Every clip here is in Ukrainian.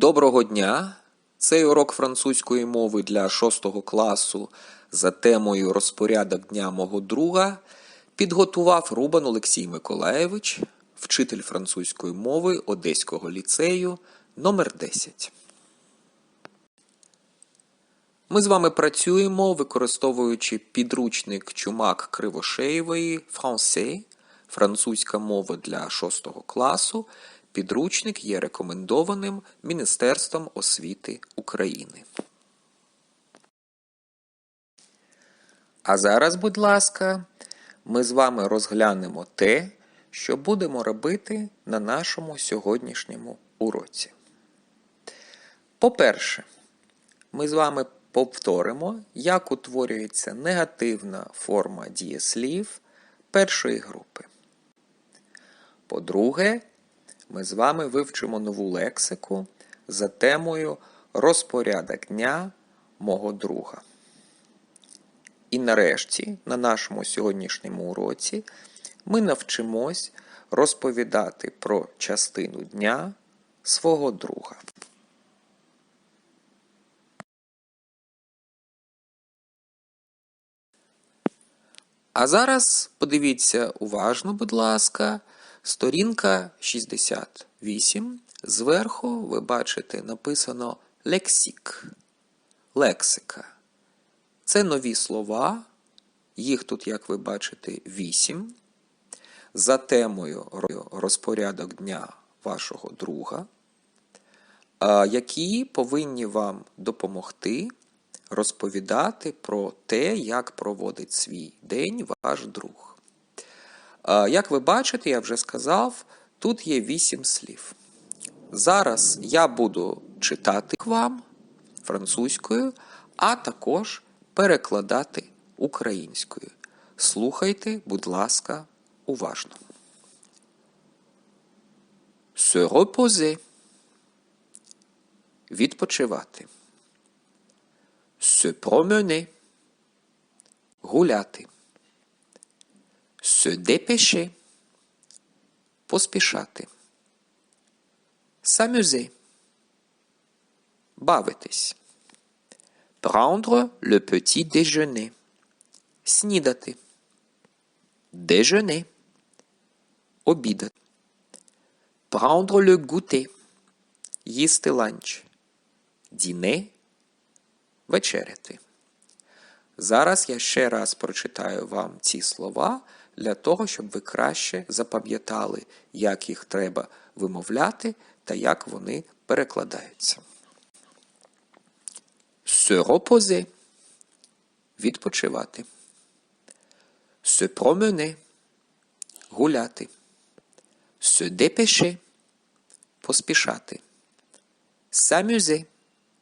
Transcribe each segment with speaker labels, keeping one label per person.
Speaker 1: Доброго дня! Цей урок французької мови для 6 класу за темою Розпорядок дня мого друга підготував Рубан Олексій Миколаєвич, вчитель французької мови Одеського ліцею номер 10 Ми з вами працюємо, використовуючи підручник Чумак Кривошеєвої Français, французька мова для 6 класу. Підручник є рекомендованим Міністерством освіти України. А зараз, будь ласка, ми з вами розглянемо те, що будемо робити на нашому сьогоднішньому уроці. По-перше, ми з вами повторимо, як утворюється негативна форма дієслів першої групи. По-друге, ми з вами вивчимо нову лексику за темою Розпорядок дня мого друга. І нарешті, на нашому сьогоднішньому уроці, ми навчимось розповідати про частину дня свого друга. А зараз подивіться уважно, будь ласка, сторінка 68. Зверху ви бачите написано лексік. Лексика. Це нові слова. Їх тут, як ви бачите, 8. За темою розпорядок дня вашого друга, які повинні вам допомогти розповідати про те, як проводить свій день ваш друг. Як ви бачите, я вже сказав, тут є вісім слів. Зараз я буду читати к вам французькою, а також перекладати українською. Слухайте, будь ласка, уважно. Se reposer. Відпочивати. Se promener. Гуляти. Se dépêcher. Поспішати. S'amuser. Бавитись. Prendre le petit déjeuner. Снідати. Déjeuner. Обідати. Prendre le goûter. Їсти ланч. Dîner. Вечеряти. Зараз я ще раз прочитаю вам ці слова для того, щоб ви краще запам'ятали, як їх треба вимовляти та як вони перекладаються. Se reposer – відпочивати. Se promener – гуляти. Se dépêcher – поспішати. S'amuser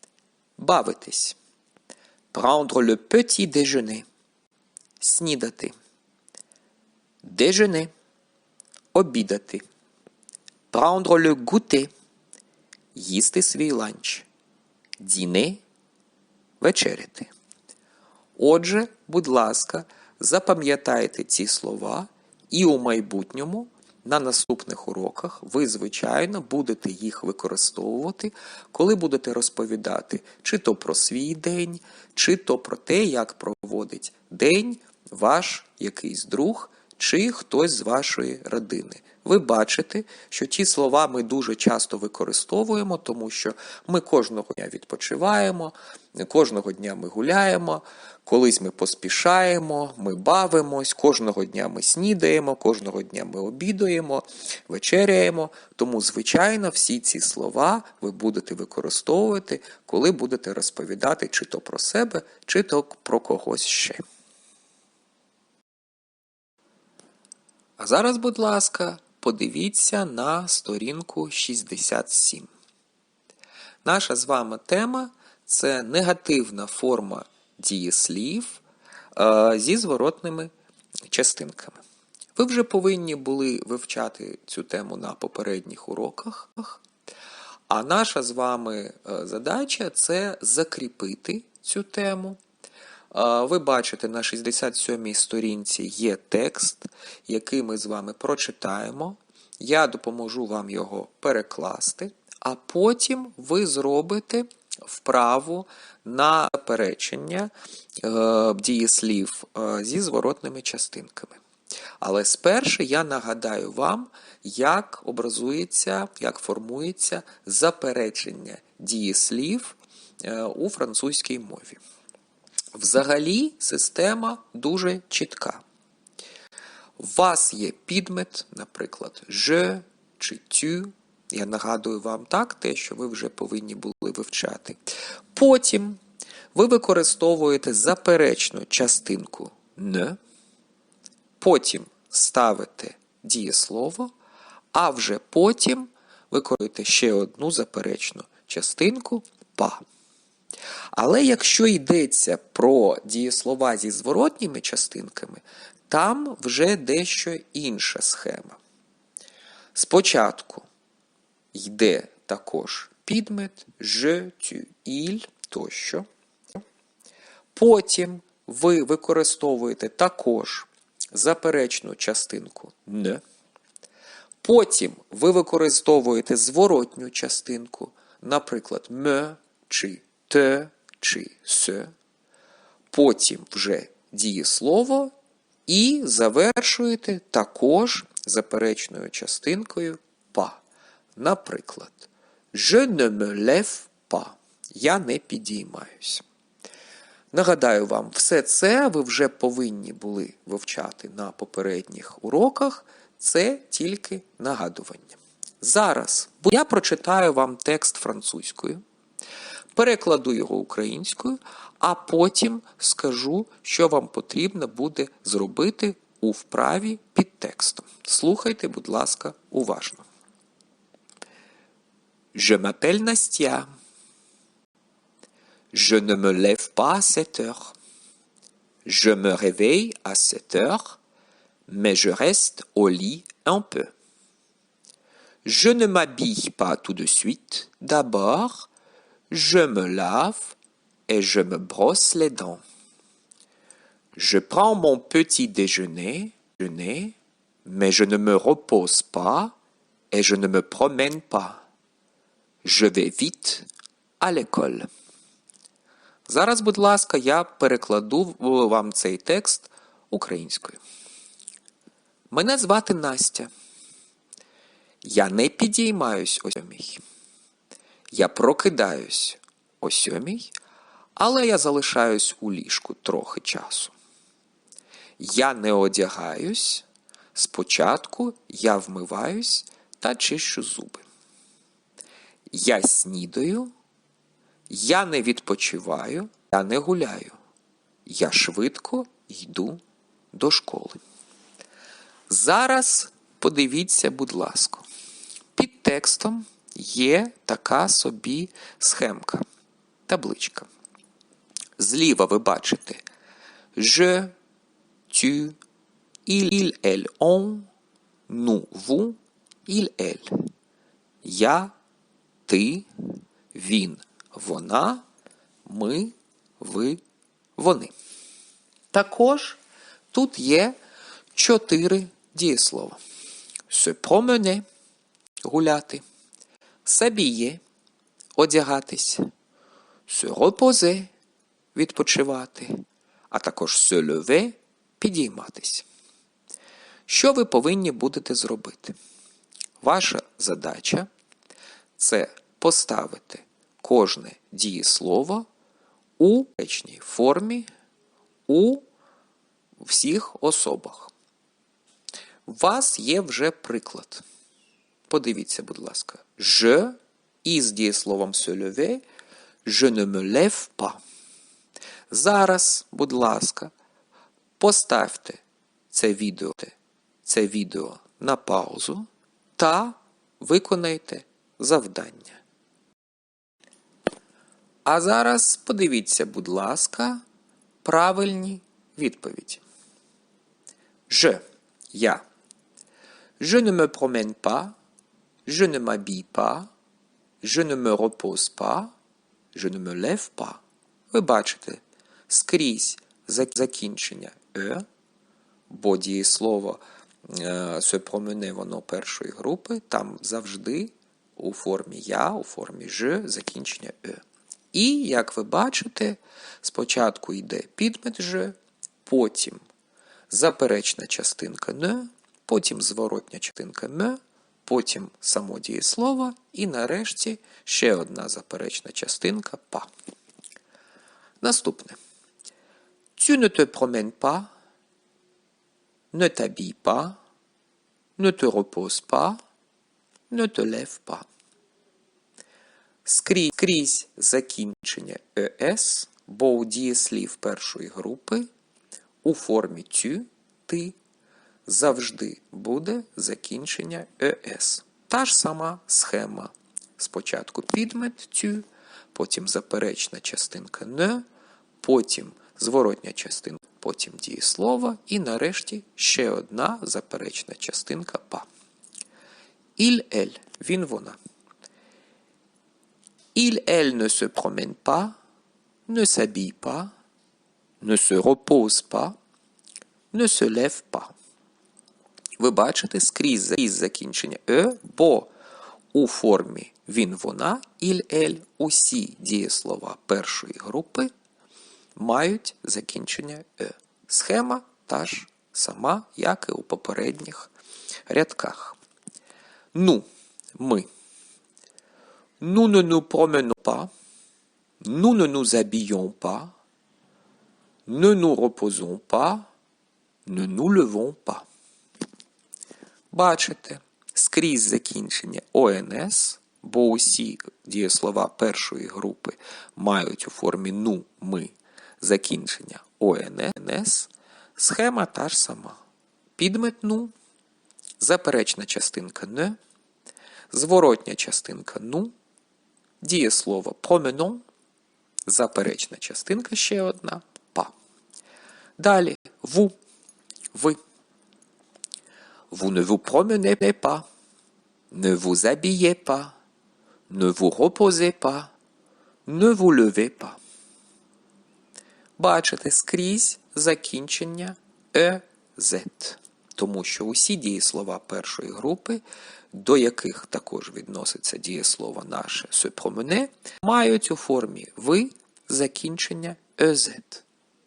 Speaker 1: – бавитись. Prendre le petit déjeuner – снідати. Déjeuner – обідати. Prendre le goûter – їсти свій ланч. Dîner – вечеряти. Отже, будь ласка, запам'ятайте ці слова і у майбутньому на наступних уроках ви, звичайно, будете їх використовувати, коли будете розповідати чи то про свій день, чи то про те, як проводить день ваш якийсь друг чи хтось з вашої родини. Ви бачите, що ті слова ми дуже часто використовуємо, тому що ми кожного дня відпочиваємо, кожного дня ми гуляємо, колись ми поспішаємо, ми бавимось, кожного дня ми снідаємо, кожного дня ми обідаємо, вечеряємо. Тому, звичайно, всі ці слова ви будете використовувати, коли будете розповідати чи то про себе, чи то про когось ще. А зараз, будь ласка, подивіться на сторінку 67. Наша з вами тема це негативна форма дієслів е, зі зворотними частинками. Ви вже повинні були вивчати цю тему на попередніх уроках. А наша з вами е, задача це закріпити цю тему. Ви бачите, на 67-й сторінці є текст, який ми з вами прочитаємо. Я допоможу вам його перекласти, а потім ви зробите вправу на заперечення е, дієслів е, зі зворотними частинками. Але спершу я нагадаю вам, як образується, як формується заперечення дієслів е, у французькій мові. Взагалі, система дуже чітка. У вас є підмет, наприклад, je чи tu. Я нагадую вам так, те, що ви вже повинні були вивчати. Потім ви використовуєте заперечну частинку не, потім ставите дієслово, а вже потім використовуєте ще одну заперечну частинку па. Але якщо йдеться про дієслова зі зворотніми частинками, там вже дещо інша схема. Спочатку йде також підмет, je, tu, il тощо. Потім ви використовуєте також заперечну частинку не. Потім ви використовуєте зворотню частинку, наприклад, me чи те чи се. Потім вже дієслово і завершуєте також заперечною частинкою па. Наприклад, Je ne me lève pas. Я не підіймаюсь. Нагадаю вам, все це ви вже повинні були вивчати на попередніх уроках. Це тільки нагадування. Зараз я прочитаю вам текст французькою, перекладу його українською, а потім скажу, що вам потрібно зробити під текстом. Слухайте, будь ласка, уважно. Je m'appelle Nastia. Je ne me lève pas à 7 heures. Je me réveille à 7 heures, mais je reste au lit un peu. Je ne m'habille pas tout de suite. D'abord, je me lave et je me brosse les dents. Je prends mon petit déjeuner, mais je ne me repose pas et je ne me promène pas. Je vais vite à l'école. Зараз, будь ласка, я перекладу вам цей текст українською. Мене звати Настя. Я не підіймаюсь о сьомій. Я прокидаюсь о сьомій, але я залишаюсь у ліжку трохи часу. Я не одягаюсь. Спочатку я вмиваюсь та чищу зуби. Я снідаю, я не відпочиваю, я не гуляю. Я швидко йду до школи. Зараз подивіться, будь ласка, під текстом є така собі схемка, табличка. Зліва ви бачите je, tu, il, elle, on, nous, vous, il, elle. Я, ти, він, вона, ми, ви, вони. Також тут є чотири дієслова. Se promener – гуляти, s'habiller – одягатись, se reposer – відпочивати, а також se підійматись. Що ви повинні будете зробити? Ваша задача це поставити кожне дієслово у речній формі у всіх особах. У вас є вже приклад. Подивіться, будь ласка, je із дієсловом se lever, je ne me lève pas. Зараз, будь ласка, поставте це відео, це відео на паузу та виконайте завдання. А зараз подивіться, будь ласка, правильні відповіді. Je – я. Je ne me promène pas. Je ne m'habille pas. Je ne me repose pas. Je ne me lève pas. Ви бачите, скрізь закінчення е, бо дієслово се промене воно першої групи, там завжди у формі я, у формі ж, закінчення е. І, як ви бачите, спочатку йде підмет ж, потім заперечна частинка не, потім зворотня частинка м, потім само дієслово і нарешті ще одна заперечна частинка па. Наступне. Tu ne te promènes pas, ne t'habilles pas, ne te reposes pas, ne te lèves pas. Скрізь, скрізь закінчення «ес», бо у дієслів першої групи у формі «тю» ти завжди буде закінчення «ес». Та ж сама схема. Спочатку підмет «тю», потім заперечна частинка «не», потім зворотня частинка, потім дієслово і нарешті ще одна заперечна частинка «па». «Іль ель» – він вона. Elle ne se promène pas, ne s'habille pas, ne se repose pas, ne se lève pas. Ви бачите скрізь закінчення е, бо у формі він, вона, іль, ель, усі дієслова першої групи мають закінчення е. Схема та ж сама, як і у попередніх рядках. Ну, ми. Nous ne nous promenons pas, nous ne nous habillons pas, ne nous reposons pas, ne nous levons pas. Бачите, скрізь закінчення ОНС, бо усі дієслова першої групи мають у формі ну, ми закінчення ОНС, схема та ж сама. Підмет ну, заперечна частинка не, зворотня частинка ну, дієслово променон, заперечна частинка ще одна па. Далі ву, ви. Vous ne vous promenez pas, ne vous habillez pas, ne vous reposez pas, ne vous levez pas. Бачите скрізь закінчення «ез», тому що усі дієслова першої групи, до яких також відноситься дієслово наше «se promener», мають у формі «ви» закінчення «ез».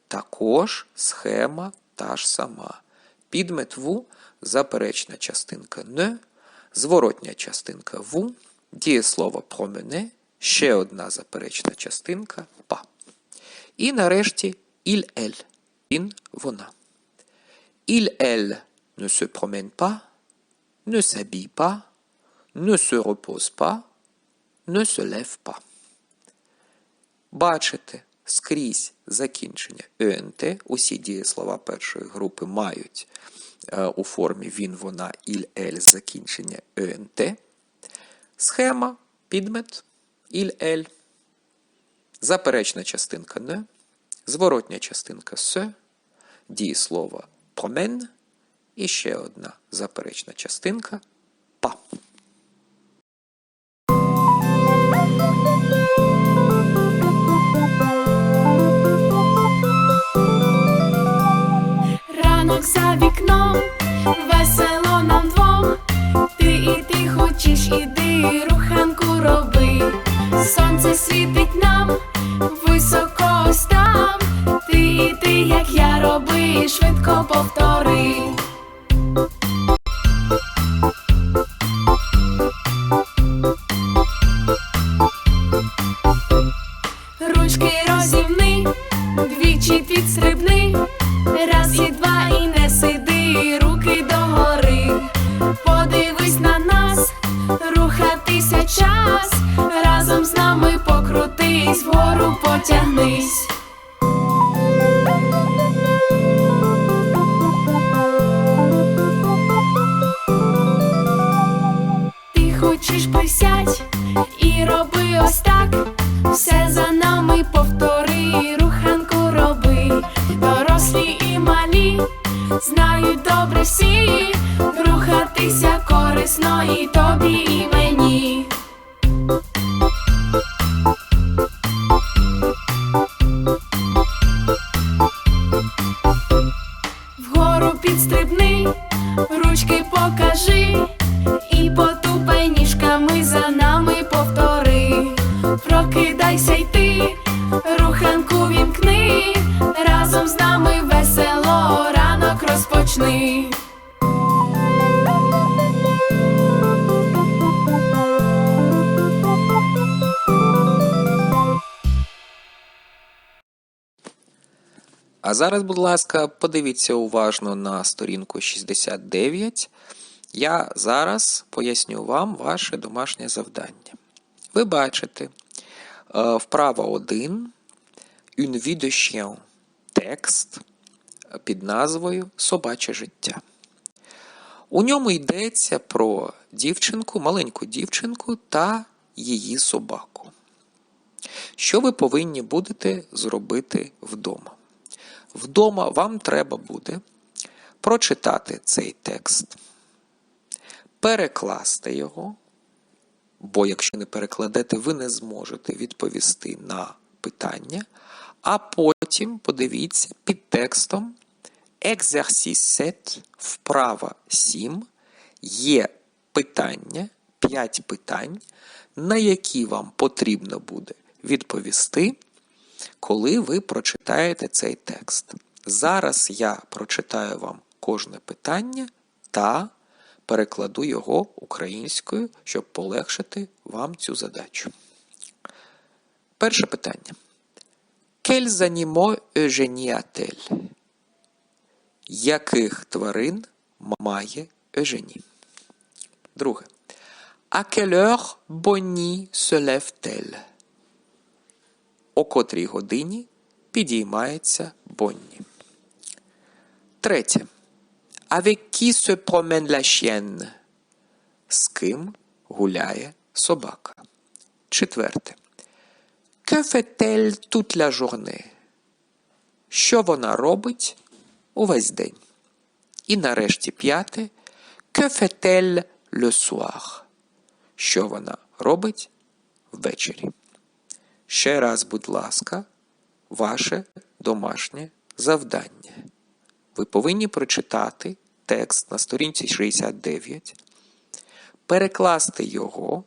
Speaker 1: Також схема та ж сама. Підмет «ву» – заперечна частинка «не», зворотня частинка «ву», дієслово «promener», ще одна заперечна частинка «па». І нарешті «il, elle» – він, вона. Il, elle ne se promène pas, ne s'habille pas, ne se repose pas, ne se lève pas. Бачите, скрізь закінчення ЕНТ, усі дієслова першої групи мають е, у формі він, вона, іль, ель закінчення ЕНТ. Схема, підмет, іль, ель. Заперечна частинка не, зворотня частинка с, дієслова промен і ще одна заперечна частинка
Speaker 2: іди, руханку роби. Сонце світить нам, високо ось там. Ти і ти, як я роби, швидко повтори. Ось так. Все за нами повтори, руханку роби. Дорослі і малі знають добре всі. Рухатися корисно і тобі, і мені. Руханку вімкни, разом з нами весело ранок розпочни.
Speaker 1: А зараз, будь ласка, подивіться уважно на сторінку 69. Я зараз поясню вам ваше домашнє завдання. Ви бачите вправа 1 Une vie chien текст під назвою Собаче життя. У ньому йдеться про дівчинку, маленьку дівчинку та її собаку. Що ви повинні будете зробити вдома? Вдома вам треба буде прочитати цей текст, перекласти його, бо якщо не перекладете, ви не зможете відповісти на питання, а потім подивіться під текстом. 7, вправа 7, є питання, 5 питань, на які вам потрібно буде відповісти коли ви прочитаєте цей текст. Зараз я прочитаю вам кожне питання та перекладу його українською, щоб полегшити вам цю задачу. Перше питання. Quels animaux Eugenie? Яких тварин має Eugenie? Друге. À quelle heure Bonnie? О котрій годині підіймається Бонні. Третє. Avec qui se promène la chienne? З ким гуляє собака? Четверте. Que fait-elle toute la journée? Що вона робить увесь день? І нарешті п'яте. Que fait-elle le soir? Що вона робить ввечері? Ще раз, будь ласка, ваше домашнє завдання. Ви повинні прочитати текст на сторінці 69, перекласти його.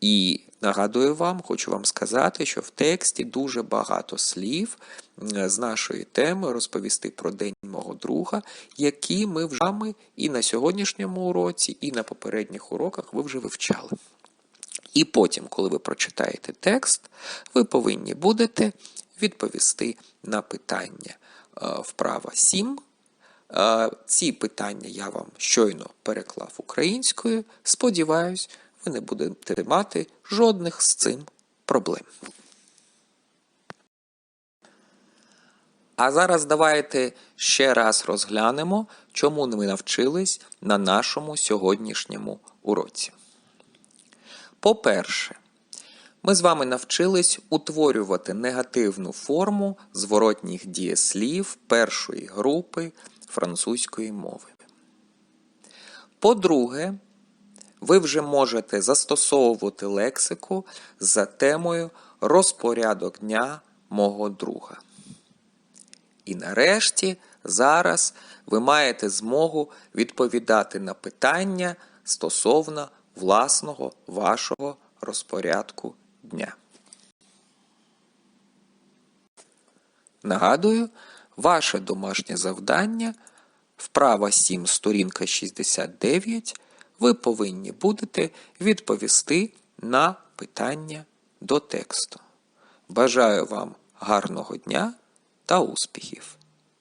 Speaker 1: І нагадую вам, хочу вам сказати, що в тексті дуже багато слів з нашої теми розповісти про День мого друга, які ми вже і на сьогоднішньому уроці, і на попередніх уроках ви вже вивчали. І потім, коли ви прочитаєте текст, ви повинні будете відповісти на питання е, вправа 7. Ці питання я вам щойно переклав українською. Сподіваюсь, ви не будете мати жодних з цим проблем. А зараз давайте ще раз розглянемо, чому ми навчились на нашому сьогоднішньому уроці. По-перше, ми з вами навчились утворювати негативну форму зворотніх дієслів першої групи французької мови. По-друге, ви вже можете застосовувати лексику за темою розпорядок дня мого друга. І нарешті, зараз ви маєте змогу відповідати на питання стосовно власного вашого розпорядку дня. Нагадую, ваше домашнє завдання вправа 7 сторінка 69 ви повинні будете відповісти на питання до тексту. Бажаю вам гарного дня та успіхів.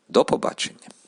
Speaker 1: До побачення!